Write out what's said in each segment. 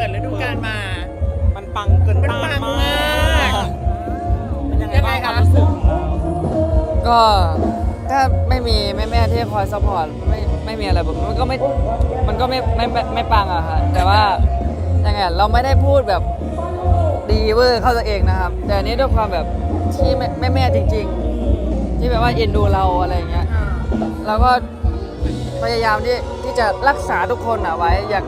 ปิดฤดูกาลมา มันปังเกินมันต้านปังมามาก กเป็นยังไงยังไงบ้างคะความรู้สึกก็ถ้าไม่มีแม่แม่ๆที่คอยซัพพอร์ตไม่ไม่มีอะไรแบบมันก็ไม่มันก็ไม่ไม่ไม่ไม่ปังอะค่ะแต่ว่ายังไงเราไม่ได้พูดแบบดีเวอร์เข้าตัวเองนะครับ แต่อันนี้ด้วยความแบบที่แม่แม่แม่ๆจริง ๆ ที่แบบว่าเอ็นดูเราอะไรอย่างเงี้ย เราก็พยายามที่ที่จะรักษาทุกคนอะไว้ อยาก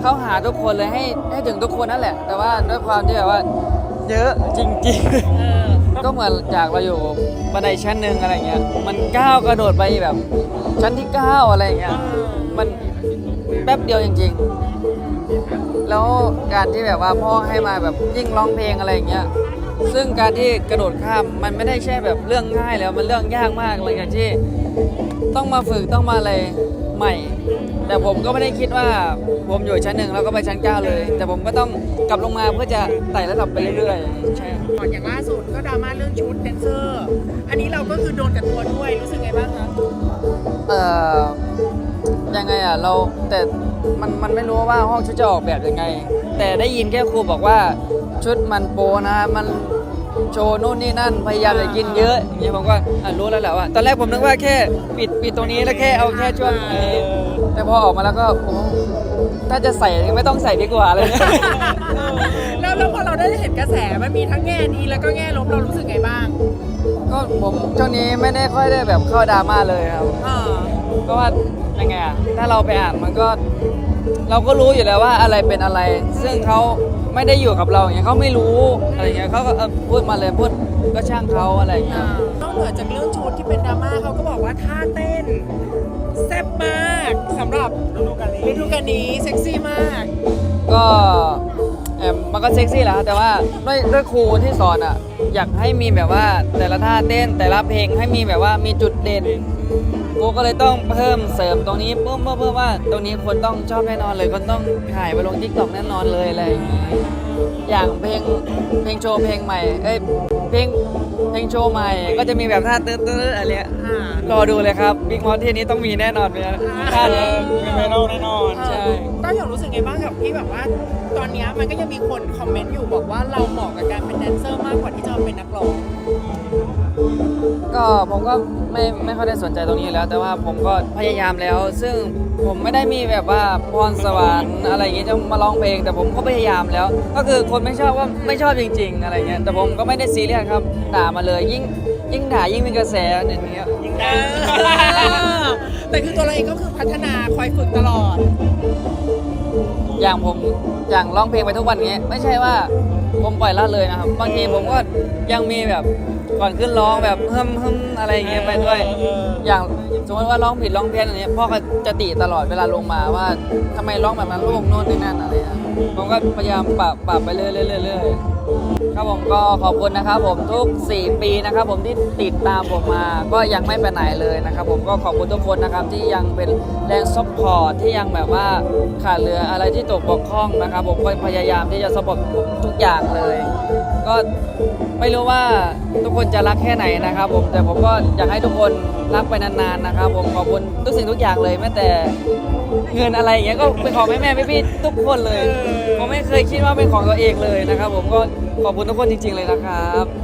เข้าหาทุกคนเลยให้ให้ถึงทุกคนนั่นแหละ แต่ว่าด้วยความที่แบบว่า เยอะจริงเออๆก็เหมือนจากเราอยู่บันไดชั้นหนึ่งอะไรเงี้ย มันก้าวกระโดดไปแบบ ชั้นที่เก้าอะไรเงี้ย มันแป๊บเดียวจริง ๆ แล้วการที่แบบว่าพ่อให้มาแบบยิ่งร้องเพลงอะไรอย่างเงี้ย ซึ่งการที่กระโดดข้ามมันไม่ได้ใช่แบบเรื่องง่ายแล้วมันเรื่องยากมากเลยอย่างที่ ต้องมาฝึกต้องมาอะไรใหม่ แต่ผมก็ไม่ได้คิดว่าผมอยู่ชั้นหนึ่งแล้วก็ไปชั้นเก้าเลย แต่ผมก็ต้องกลับลงมาเพื่อจะไต่ระดับไปเรื่อยๆใช่ก่อนอย่างล่าสุดก็ดราม่าเรื่องชุดแดนเซอร์ อันนี้เราก็คือโดนกับตัวด้วยรู้สึกไงบ้างคะเอ่อยังไงอะเราแต่มันมันไม่รู้ว่าห้องชุดจะออกแบบยังไง แต่ได้ยินแค่ครูบอกว่าชุดมันโปนะมันโชว์นู่นนี่นั่นพยายามจะกินเยอะอย่างเงี้ยผมก็อะรู้แล้วแหละว่าตอนแรกผมนึกว่าแค่ปิดปิดตรงนี้แล้วแค่เอาแค่ช่วงนี้ แต่พอออกมาแล้วก็โอ้ถ้าจะใส่ไม่ต้องใส่ดีกว่าอะไรเงี้ยแล้วแล้วพอเราได้เห็นกระแสมันมีทั้งแง่ดีแล้วก็แง่ลบเรารู้สึกไงบ้าง ก็ผมช่วงนี้ไม่ได้ค่อยได้แบบเข้าดราม่าเลยครับเออเพราะว่ายังไงอะถ้าเราไปอ่านมันก็ เราก็รู้อยู่แล้วว่าอะไรเป็นอะไร ซึ่งเขาไม่ได้อยู่กับเราอย่างเงี้ยเขาไม่รู้อะไรอย่างเงี้ยเขาก็เออพูดมาเลยพูดก็ช่างเขาอะไรอย่างเงี้ยนอกเหนือจากเรื่องชุดที่เป็นดราม่าเขาก็บอกว่าท่าเต้น กาลนี้ฤดูกาลนี้เซ็กซี่มาก ก็แอบมันก็เซ็กซี่แหละครับแต่ว่าด้วยด้วยครูที่สอนอะ อยากให้มีแบบว่าแต่ละท่าเต้นแต่ละเพลงให้มีแบบว่ามีจุดเด่นครูก็เลยต้องเพิ่มเสริมตรงนี้เพิ่มเพิ่มเพิ่มว่า ตรงนี้คนต้องชอบแน่นอนเลยคนต้องถ่ายไปลงทิกตอกแน่นอนเลยอะไรอย่างงี้อย่างเพลงเพลงโชว์เพลงใหม่เอ้ย เพลงเพลงโชว์ใหม่ ก็จะมีแบบท่าตื้อตื้ออะไรเงี้ยอ่ารอดูเลยครับบิ๊กมอสที่นี้ต้องมีแน่นอนเลยท่าเอนี้อเป็นไวรัลแน่นอนใช่ต้าอยากรู้สึกไงบ้างกับที่แบบว่า ตอนเนี้ยมันก็ยังมีคนคอมเมนต์อยู่บอกว่าเราเหมาะกับการเป็นแดนเซอร์มากกว่าที่จะมาเป็นนักร้อง ก็ผมก็ไม่ไม่ค่อยได้สนใจตรงนี้อยู่แล้ว แต่ว่าผมก็พยายามแล้ว ซึ่งผมไม่ได้มีแบบว่าพรสวรรค์อะไรอย่างเงี้ยจะมาร้องเพลง แต่ผมก็พยายามแล้ว ก็คือคนไม่ชอบก็ไม่ชอบจริง ๆ อะไรเงี้ยแต่ผมก็ไม่ได้ซีเรียสครับด่ามาเลยยิ่งยิ่งด่ายิ่งมีกระแสอย่างเงี้ยยิ่งเอดังอแต่คือตัวเราเองก็คือพัฒนาคอยฝึกตลอด อย่างผมอย่างร้องเพลงไปทุกวันนี้ไม่ใช่ว่าผมปล่อยละเลยนะครับ บางทีผมก็ยังมีแบบ ก่อนขึ้นร้องแบบฮึมฮึมอะไรอย่างเงี้ยไปด้วยเอออย่างสมมติว่าร้องผิดร้องเพี้ยนอะไรเงี้ยพ่อก็จะติตลอดเวลาลงมาว่าทำไมร้องแบบนั้นลูกโน่นนี่นั่นอะไรเงี้ย ผมก็พยายามปรับปรับไปเรื่อยๆเรื่อยๆครับผมก็ขอบคุณนะครับ ผมทุก 4 ปีนะครับ ผมที่ติดตามผมมา ก็ยังไม่ไปไหนเลยนะครับ ผมก็ขอบคุณทุกคนนะครับที่ยังเป็นแรงซัพพอร์ตที่ยังแบบว่าขาดเหลืออะไรที่ตกบกพร่องนะครับ ผมก็พยายามที่จะซัพพอร์ตทุกอย่างเลย ก็ไม่รู้ว่าทุกคนจะรักแค่ไหนนะครับ ผมแต่ผมก็อยากให้ทุกคนรักไปนานๆนะครับ ผมขอบคุณทุกสิ่งทุกอย่างเลยแม้แต่ เงินอะไรอย่างเงี้ยก็เป็นของแม่แม่ๆพี่ๆทุกคนเลย ผมไม่เคยคิดว่าเป็นของตัวเองเลยนะครับ ผมก็ขอบคุณทุกคนจริง ๆเลยนะครับ